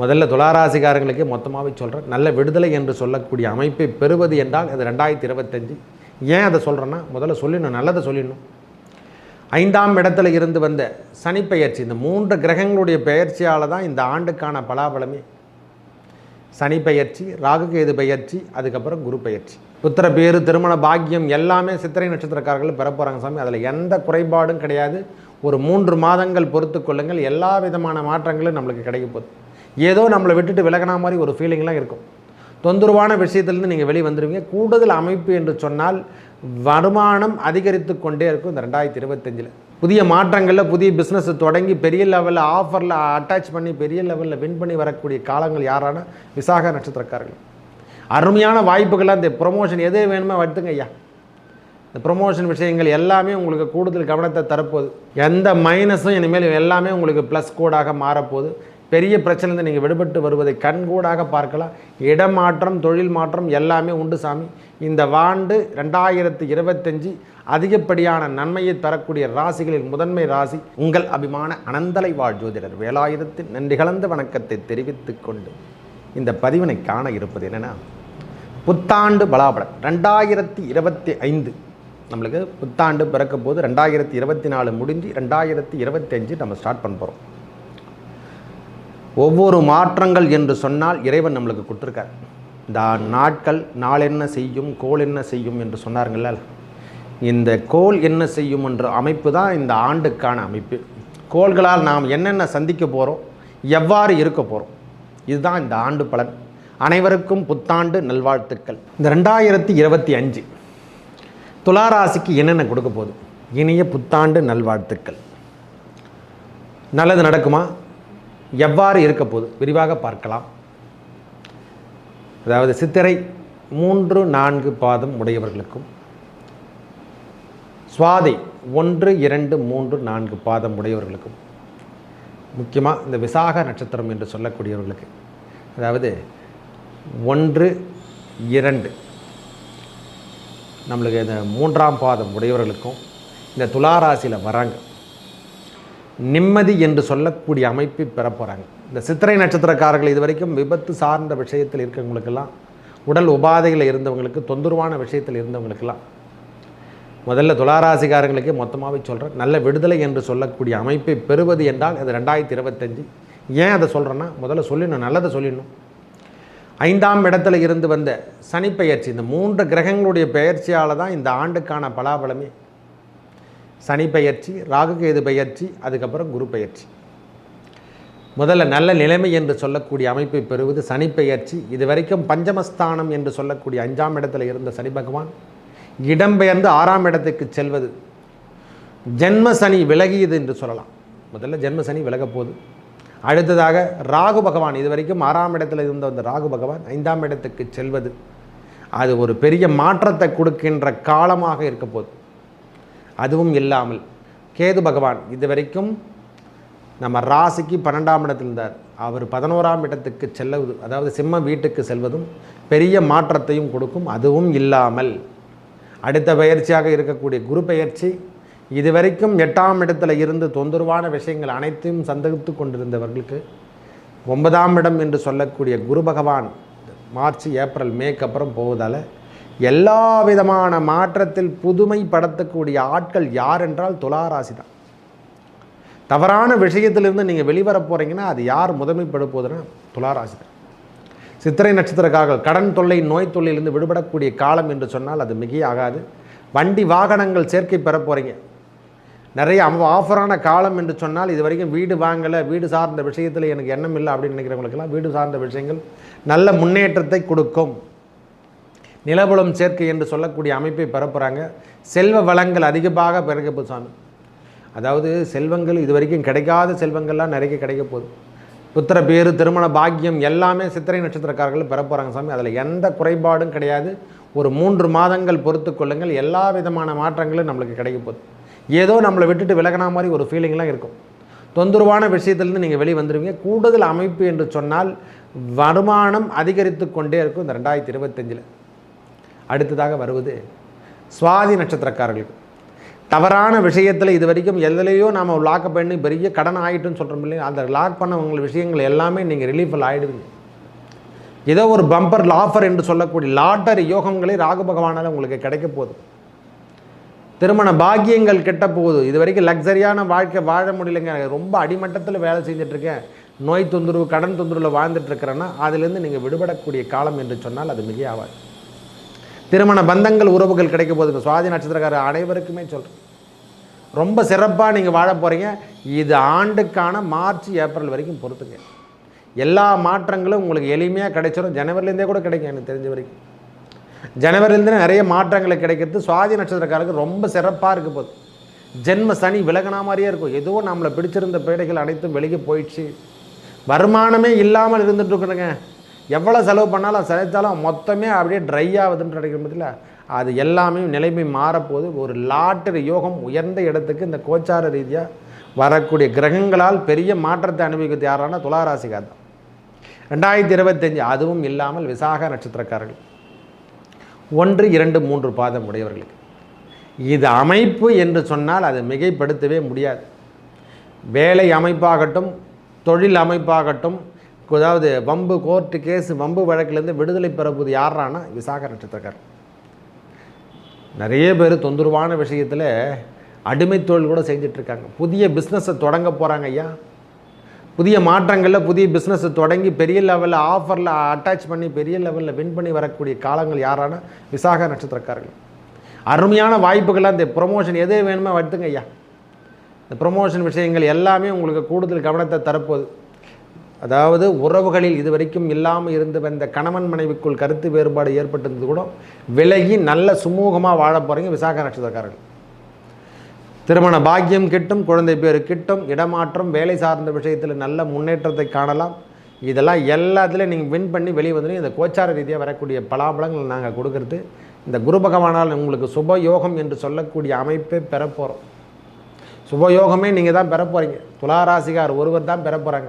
முதல்ல துளாராசிக்காரங்களுக்கு மொத்தமாகவே சொல்கிறேன் நல்ல விடுதலை என்று சொல்லக்கூடிய அமைப்பை பெறுவது என்றால் அது ரெண்டாயிரத்தி இருபத்தஞ்சு. ஏன் அதை சொல்கிறேன்னா முதல்ல சொல்லிடணும் நல்லதை சொல்லிடணும். ஐந்தாம் இடத்துல இருந்து வந்த சனி பெயர்ச்சி இந்த மூன்று கிரகங்களுடைய பெயர்ச்சியால் தான் இந்த ஆண்டுக்கான பலாபலமே. சனி பெயர்ச்சி ராகுகேது பெயர்ச்சி அதுக்கப்புறம் குரு பெயர்ச்சி. புத்திர பேரு திருமண பாக்கியம் எல்லாமே சித்திரை நட்சத்திரக்காரர்கள் பெற போகிறாங்க சாமி. அதில் எந்த குறைபாடும் கிடையாது. ஒரு மூன்று மாதங்கள் பொறுத்து கொள்ளுங்கள். எல்லா விதமான மாற்றங்களும் நம்மளுக்கு கிடைக்க போகுது. ஏதோ நம்மளை விட்டுட்டு விலகினா மாதிரி ஒரு ஃபீலிங்லாம் இருக்கும். தொந்தரவான விஷயத்துலேருந்து நீங்கள் வெளியே வந்துடுவீங்க. கூடுதல் அமைப்பு என்று சொன்னால் வருமானம் அதிகரித்து கொண்டே இருக்கும் இந்த ரெண்டாயிரத்தி இருபத்தஞ்சில். புதிய மாற்றங்களில் புதிய பிஸ்னஸ் தொடங்கி பெரிய லெவலில் ஆஃபரில் அட்டாச் பண்ணி பெரிய லெவலில் வின் பண்ணி வரக்கூடிய காலங்கள் யாரான விசாக நட்சத்திரக்காரர்கள். அருமையான வாய்ப்புகள்லாம் இந்த ப்ரொமோஷன் எது வேணுமோ எடுத்துங்க ஐயா. இந்த ப்ரொமோஷன் விஷயங்கள் எல்லாமே உங்களுக்கு கூடுதல் கவனத்தை தரப்போகுது. எந்த மைனஸும் இனிமேல் எல்லாமே உங்களுக்கு ப்ளஸ் கோடாக மாறப்போகுது. பெரிய பிரச்சனை நீங்கள் விடுபட்டு வருவதை கண்கூடாக பார்க்கலாம். இடமாற்றம் தொழில் மாற்றம் எல்லாமே உண்டு சாமி. இந்த வாண்டு ரெண்டாயிரத்து இருபத்தஞ்சி அதிகப்படியான நன்மையை தரக்கூடிய ராசிகளில் முதன்மை ராசி உங்கள் அபிமான அனந்தலை வாழ் ஜோதிடர். வேலாயுதத்தின் நன்றி கலந்த வணக்கத்தை தெரிவித்து கொண்டு இந்த பதிவினை காண இருப்பது என்னென்னா புத்தாண்டு பலாபலம் ரெண்டாயிரத்தி இருபத்தி ஐந்து நம்மளுக்கு புத்தாண்டு பிறக்க போது ரெண்டாயிரத்தி இருபத்தி நாலு முடிஞ்சு ரெண்டாயிரத்தி இருபத்தி அஞ்சு நம்ம ஸ்டார்ட் பண்ண போகிறோம் ஒவ்வொரு மாற்றங்கள் என்று சொன்னால் இறைவன் நம்மளுக்கு கொடுத்துருக்கார். இந்த நாட்கள் நாள் என்ன செய்யும் கோள் என்ன செய்யும் என்று சொன்னாருங்கள்ல இந்த கோள் என்ன செய்யும் என்ற அமைப்பு தான் இந்த ஆண்டுக்கான அமைப்பு. கோள்களால் நாம் என்னென்ன சந்திக்க போகிறோம் எவ்வாறு இருக்க போகிறோம் இதுதான் இந்த ஆண்டு பலன். அனைவருக்கும் புத்தாண்டு நல்வாழ்த்துக்கள். இந்த ரெண்டாயிரத்தி இருபத்தி அஞ்சு துளாராசிக்கு என்னென்ன கொடுக்க போகுது? இனிய புத்தாண்டு நல்வாழ்த்துக்கள். நல்லது நடக்குமா? எவ்வாறு இருக்க போது விரிவாக பார்க்கலாம். அதாவது சித்திரை மூன்று நான்கு பாதம் உடையவர்களுக்கும் சுவாதை ஒன்று இரண்டு மூன்று நான்கு பாதம் உடையவர்களுக்கும் முக்கியமாக இந்த விசாக நட்சத்திரம் என்று சொல்லக்கூடியவர்களுக்கு அதாவது ஒன்று இரண்டு நம்மளுக்கு இந்த மூன்றாம் பாதம் உடையவர்களுக்கும் இந்த துளாராசியில் வராங்க. நிம்மதி என்று சொல்லக்கூடிய அமைப்பை பெற போகிறாங்க இந்த சித்திரை நட்சத்திரக்காரர்கள் இது வரைக்கும் விபத்து சார்ந்த விஷயத்தில் இருக்கிறவங்களுக்கெல்லாம் உடல் உபாதையில் இருந்தவங்களுக்கு தொந்தரவான விஷயத்தில் இருந்தவங்களுக்கெல்லாம் முதல்ல துளாராசிக்காரங்களுக்கே மொத்தமாகவே சொல்கிறேன் நல்ல விடுதலை என்று சொல்லக்கூடிய அமைப்பை பெறுவது என்றால் அது ரெண்டாயிரத்தி இருபத்தஞ்சி. ஏன் அதை சொல்கிறேன்னா முதல்ல சொல்லிடணும் நல்லதை சொல்லிடணும். ஐந்தாம் இடத்துல இருந்து வந்த சனி பெயர்ச்சி இந்த மூன்று கிரகங்களுடைய பெயர்ச்சியால் தான் இந்த ஆண்டுக்கான பலாபலமே சனி பெயர்ச்சி ராகுகேது பெயர்ச்சி அதுக்கப்புறம் குரு பெயர்ச்சி. முதல்ல நல்ல நிலைமை என்று சொல்லக்கூடிய அமைப்பை பெறுவது சனி பெயர்ச்சி. இது வரைக்கும் பஞ்சமஸ்தானம் என்று சொல்லக்கூடிய அஞ்சாம் இடத்துல இருந்த சனி பகவான் இடம்பெயர்ந்து ஆறாம் இடத்துக்கு செல்வது. ஜென்ம சனி விலகியது என்று சொல்லலாம். முதல்ல ஜென்ம சனி விலகப் போகுது. அடுத்ததாக ராகு பகவான் இது வரைக்கும் ஆறாம் இடத்தில் இருந்த அந்த ராகு பகவான் ஐந்தாம் இடத்துக்கு செல்வது. அது ஒரு பெரிய மாற்றத்தை கொடுக்கின்ற காலமாக இருக்க போகுது. அதுவும் இல்லாமல் கேது பகவான் இது வரைக்கும் நம்ம ராசிக்கு பன்னெண்டாம் இடத்தில் இருந்தார். அவர் பதினோராம் இடத்துக்கு செல்லுவது அதாவது சிம்ம வீட்டுக்கு செல்வதும் பெரிய மாற்றத்தையும் கொடுக்கும். அதுவும் இல்லாமல் அடுத்த பயிற்சியாக இருக்கக்கூடிய குரு பயிற்சி இதுவரைக்கும் எட்டாம் இடத்துல இருந்து தொந்தரவான விஷயங்கள் அனைத்தையும் சந்தகித்து கொண்டிருந்தவர்களுக்கு ஒன்பதாம் இடம் என்று சொல்லக்கூடிய குரு பகவான் மார்ச் ஏப்ரல் மேக்கு அப்புறம் போவதால் எல்லா விதமான மாற்றத்தில் புதுமை படுத்தக்கூடிய ஆட்கள் யார் என்றால் துளாராசி தான் தவறான விஷயத்திலிருந்து நீங்கள் வெளிவர போகிறீங்கன்னா அது யார் முதன்மைப்படுப்போதுன்னா துளாராசி தான் சித்திரை நட்சத்திரக்காக கடன் தொல்லை நோய் தொல்லையிலிருந்து விடுபடக்கூடிய காலம் என்று சொன்னால் அது மிகையாகாது. வண்டி வாகனங்கள் சேர்க்கை பெற போகிறீங்க நிறைய ஆஃபரான காலம் என்று சொன்னால் இது வரைக்கும் வீடு வாங்கலை வீடு சார்ந்த விஷயத்தில் எனக்கு எண்ணம் இல்லை அப்படின்னு நினைக்கிறவங்களுக்கெல்லாம் வீடு சார்ந்த விஷயங்கள் நல்ல முன்னேற்றத்தை கொடுக்கும். நிலபுலம் சேர்க்கை என்று சொல்லக்கூடிய அமைப்பை பெறப்போகிறாங்க செல்வ வளங்கள் அதிகமாக பிறக்க போகுது சாமி. அதாவது செல்வங்கள் இது வரைக்கும் கிடைக்காத செல்வங்கள்லாம் நிறைய கிடைக்க போகுது. புத்திர பேரு திருமண பாக்கியம் எல்லாமே சித்திரை நட்சத்திரக்காரர்கள் பெற போகிறாங்க சாமி. அதில் எந்த குறைபாடும் கிடையாது. ஒரு மூன்று மாதங்கள் பொறுத்து கொள்ளுங்கள். எல்லா விதமான மாற்றங்களும் நம்மளுக்கு கிடைக்க போகுது. ஏதோ நம்மளை விட்டுட்டு விலகினா மாதிரி ஒரு ஃபீலிங்லாம் இருக்கும். தொந்தரவான விஷயத்துலேருந்து நீங்கள் வெளியே வந்துடுவீங்க கூடுதல் அமைப்பு என்று சொன்னால் வருமானம் அதிகரித்து கொண்டே இருக்கும் இந்த ரெண்டாயிரத்தி இருபத்தஞ்சில். அடுத்ததாக வருவது சுவாதி நட்சத்திரக்காரர்களுக்கு. தவறான விஷயத்தில் இது வரைக்கும் எதுலையோ நாம் லாக் பண்ணி பெரிய கடன் ஆகிட்டுன்னு சொல்கிறோம் இல்லையா? அந்த லாக் பண்ண உங்கள் விஷயங்கள் எல்லாமே நீங்கள் ரிலீஃபில் ஆகிடுவீங்க ஏதோ ஒரு பம்பர் லாஃபர் என்று சொல்லக்கூடிய லாட்டரி யோகங்களே ராகு பகவானால் உங்களுக்கு கிடைக்க போகுது. திருமண பாக்கியங்கள் கெட்ட போகுது. இது வரைக்கும் லக்ஸரியான வாழ்க்கை வாழ முடியலைங்க. ரொம்ப அடிமட்டத்தில் வேலை செஞ்சிட்ருக்கேன் நோய் தொந்தரவு கடன் தொந்தரவில் வாழ்ந்துட்டுருக்கிறேன்னா அதுலேருந்து நீங்கள் விடுபடக்கூடிய காலம் என்று சொன்னால் அது மிக ஆகாது திருமண பந்தங்கள் உறவுகள் கிடைக்க போகுதுங்க சுவாதி நட்சத்திரக்காரர் அனைவருக்குமே சொல்கிறேன் ரொம்ப சிறப்பாக நீங்கள் வாழ போகிறீங்க இது ஆண்டுக்கான மார்ச் ஏப்ரல் வரைக்கும் பொறுத்துங்க. எல்லா மாற்றங்களும் உங்களுக்கு எளிமையாக கிடைச்சிடும் ஜனவரிலேருந்தே கூட கிடைக்கும் எனக்கு தெரிஞ்ச வரைக்கும். ஜனவரிலேருந்தே நிறைய மாற்றங்களை கிடைக்கிறது சுவாதி நட்சத்திரக்காரருக்கு ரொம்ப சிறப்பாக இருக்க போகுது. ஜென்ம சனி விலகினா மாதிரியே இருக்கும். ஏதோ நம்மளை பிடிச்சிருந்த பேடைகள் அனைத்தும் வெளியே போயிடுச்சு. வருமானமே இல்லாமல் இருந்துட்டு இருக்கிறேங்க எவ்வளோ செலவு பண்ணாலும் செலுத்தாலும் மொத்தமே அப்படியே ட்ரை ஆகுதுன்னு கிடைக்கிற அது எல்லாமே நிலைமை மாறப்போது ஒரு லாட்டரி யோகம் உயர்ந்த இடத்துக்கு இந்த கோச்சார ரீதியாக வரக்கூடிய கிரகங்களால் பெரிய மாற்றத்தை அனுபவிக்கிறது யாரான துளாராசிக்கார் தான். ரெண்டாயிரத்தி இருபத்தஞ்சு அதுவும் இல்லாமல் விசாக நட்சத்திரக்காரர்கள். ஒன்று இரண்டு மூன்று பாதம் உடையவர்களுக்கு. இது அமைப்பு என்று சொன்னால் அதை மிகைப்படுத்தவே முடியாது. வேலை அமைப்பாகட்டும் தொழில் அமைப்பாகட்டும் அதாவது வம்பு கோர்ட்டு கேஸு வம்பு வழக்கிலேருந்து விடுதலை பெறப்போது யாரானா விசாக நட்சத்திரக்கார் நிறைய பேர் தொந்தரவான விஷயத்தில் அடிமை தொழில் கூட செஞ்சிட்ருக்காங்க. புதிய பிஸ்னஸை தொடங்க போகிறாங்க ஐயா. புதிய மாற்றங்களில் புதிய பிஸ்னஸை தொடங்கி பெரிய லெவலில் ஆஃபரில் அட்டாச் பண்ணி பெரிய லெவலில் வின் பண்ணி வரக்கூடிய காலங்கள் யாரான விசாக நட்சத்திரக்காரர்கள். அருமையான வாய்ப்புகள்லாம் இந்த ப்ரொமோஷன் எதே வேணுமோ வடுத்துங்க ஐயா. இந்த ப்ரொமோஷன் விஷயங்கள் எல்லாமே உங்களுக்கு கூடுதல் கவனத்தை தரப்போகுது. அதாவது உறவுகளில் இது வரைக்கும் இல்லாமல் இருந்து வந்த கணவன் மனைவிக்குள் கருத்து வேறுபாடு ஏற்பட்டிருந்தது கூட விலகி நல்ல சுமூகமாக வாழ போகிறீங்க விசாக நட்சத்திரக்காரர்கள். திருமண பாக்கியம் கிட்டும் குழந்தை பேர் கிட்டும் இடமாற்றம் வேலை சார்ந்த விஷயத்தில் நல்ல முன்னேற்றத்தை காணலாம். இதெல்லாம் எல்லாத்துலேயும் நீங்கள் வின் பண்ணி வெளியே வந்துடும் இந்த கோச்சார ரீதியாக வரக்கூடிய பலாபலங்கள் நாங்கள் கொடுக்கறது. இந்த குரு பகவானால் உங்களுக்கு சுபயோகம் என்று சொல்லக்கூடிய அமைப்பை பெற போகிறோம் சுபயோகமே நீங்கள் தான் பெற போகிறீங்க துளாராசிகார் ஒருவர் தான் பெற போகிறாங்க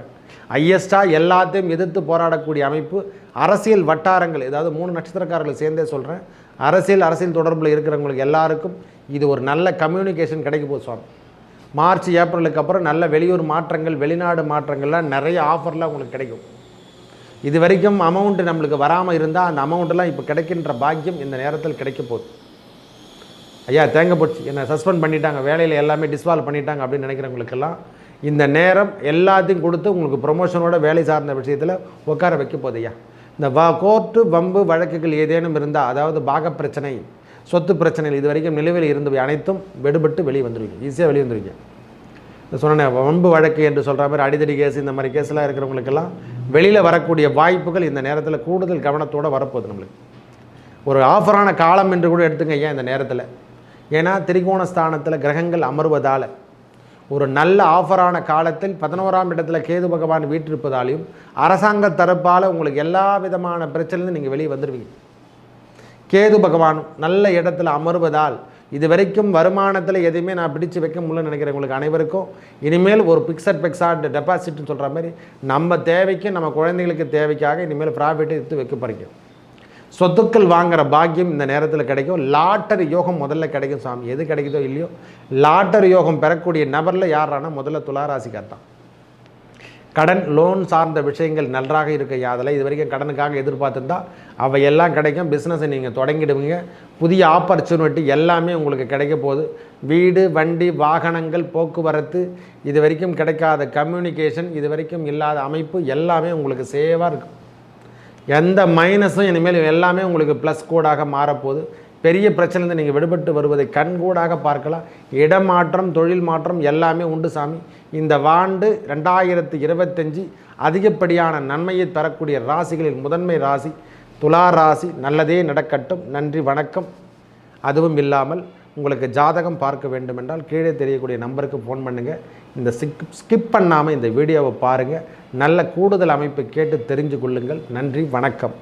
ஹையஸ்ட்டாக எல்லாத்தையும் எதிர்த்து போராடக்கூடிய அமைப்பு அரசியல் வட்டாரங்கள் ஏதாவது மூணு நட்சத்திரக்காரர்கள் சேர்ந்தே சொல்கிறேன் அரசியல் அரசியல் தொடர்பில் இருக்கிறவங்களுக்கு எல்லாருக்கும் இது ஒரு நல்ல கம்யூனிகேஷன் கிடைக்க போகுது சுவாமி. மார்ச் ஏப்ரலுக்கு அப்புறம் நல்ல வெளியூர் மாற்றங்கள் வெளிநாடு மாற்றங்கள்லாம் நிறைய ஆஃபர்லாம் உங்களுக்கு கிடைக்கும். இது வரைக்கும் அமௌண்ட்டு நம்மளுக்கு வராமல் இருந்தால் அந்த அமௌண்ட்டெல்லாம் இப்போ கிடைக்கின்ற பாக்கியம் இந்த நேரத்தில் கிடைக்க போகுது. ஐயா தேங்க போச்சு. என்னை சஸ்பெண்ட் பண்ணிட்டாங்க. வேலையில் எல்லாமே டிஸ்வால்வ் பண்ணிட்டாங்க அப்படின்னு நினைக்கிறவங்களுக்கெல்லாம் இந்த நேரம் எல்லாத்தையும் கொடுத்து உங்களுக்கு ப்ரொமோஷனோட வேலை சார்ந்த விஷயத்தில் உட்கார வைக்க போகுது ஐயா. இந்த வ கோர்ட்டு வம்பு வழக்குகள் ஏதேனும் இருந்தால் அதாவது பாக பிரச்சனை சொத்து பிரச்சனைகள் இது வரைக்கும் நிலுவையில் இருந்தவை அனைத்தும் வெடுபட்டு வெளியே வந்துடுவீங்க ஈஸியாக வெளியே வந்துடுவீங்க சொன்னேன் வம்பு வழக்கு என்று சொல்கிற மாதிரி அடிதடி கேஸ் இந்த மாதிரி கேஸ்லாம் இருக்கிறவங்களுக்கெல்லாம் வெளியில் வரக்கூடிய வாய்ப்புகள் இந்த நேரத்தில் கூடுதல் கவனத்தோடு வரப்போகுது நம்மளுக்கு. ஒரு ஆஃபரான காலம் என்று கூட எடுத்துங்க ஏன் இந்த நேரத்தில். ஏன்னா திரிகோண ஸ்தானத்தில் கிரகங்கள் அமர்வதால் ஒரு நல்ல ஆஃபரான காலத்தில் பதினோராம் இடத்துல கேது பகவான் வீட்டிருப்பதாலையும் அரசாங்க தரப்பால் உங்களுக்கு எல்லா விதமான பிரச்சனையும் நீங்கள் வெளியே வந்துடுவீங்க கேது பகவான் நல்ல இடத்துல அமர்வதால் இது வரைக்கும் வருமானத்தில் எதையுமே நான் பிடிச்சு வைக்க முடியலன்னு நினைக்கிறேன் உங்களுக்கு அனைவருக்கும். இனிமேல் ஒரு பிக்சட் பிக்ஸாட் டெபாசிட்னு சொல்கிற மாதிரி நம்ம தேவைக்கு நம்ம குழந்தைகளுக்கு தேவைக்காக இனிமேல் ப்ராஃபிட்டை எடுத்து வைக்க பறிக்கும் சொத்துக்கள் வாங்குகிற பாக்கியம் இந்த நேரத்தில் கிடைக்கும். லாட்டரி யோகம் முதல்ல கிடைக்கும் சாமி. எது கிடைக்குதோ இல்லையோ. லாட்டரி யோகம் பெறக்கூடிய நபரில் யாரானா முதல்ல துளாராசிக்கார் தான் கடன் லோன் சார்ந்த விஷயங்கள் நன்றாக இருக்க யாதில் இது வரைக்கும் கடனுக்காக எதிர்பார்த்துருந்தா அவையெல்லாம் கிடைக்கும். பிஸ்னஸை நீங்கள் தொடங்கிடுவீங்க. புதிய ஆப்பர்ச்சுனிட்டி எல்லாமே உங்களுக்கு கிடைக்க போகுது. வீடு வண்டி வாகனங்கள் போக்குவரத்து இது வரைக்கும் கிடைக்காத கம்யூனிகேஷன் இது வரைக்கும் இல்லாத அமைப்பு எல்லாமே உங்களுக்கு சேவாக இருக்கும். எந்த மைனஸும் இனிமேல் எல்லாமே உங்களுக்கு ப்ளஸ் கூடாக மாறப்போகுது. பெரிய பிரச்சனை நீங்கள் விடுபட்டு வருவதை கண்கூடாக பார்க்கலாம். இடமாற்றம் தொழில் மாற்றம் எல்லாமே உண்டு சாமி. இந்த வாண்டு ரெண்டாயிரத்து இருபத்தஞ்சி அதிகப்படியான நன்மையை தரக்கூடிய ராசிகளில் முதன்மை ராசி துலா ராசி நல்லதே நடக்கட்டும். நன்றி வணக்கம். அதுவும் இல்லாமல் உங்களுக்கு ஜாதகம் பார்க்க வேண்டுமென்றால் கீழே தெரியக்கூடிய நம்பருக்கு ஃபோன் பண்ணுங்கள் இந்த ஸ்கிப் ஸ்கிப் பண்ணாமல் இந்த வீடியோவை பாருங்கள் நல்ல கூடுதல் அமைப்பை கேட்டு தெரிஞ்சு கொள்ளுங்கள். நன்றி வணக்கம்.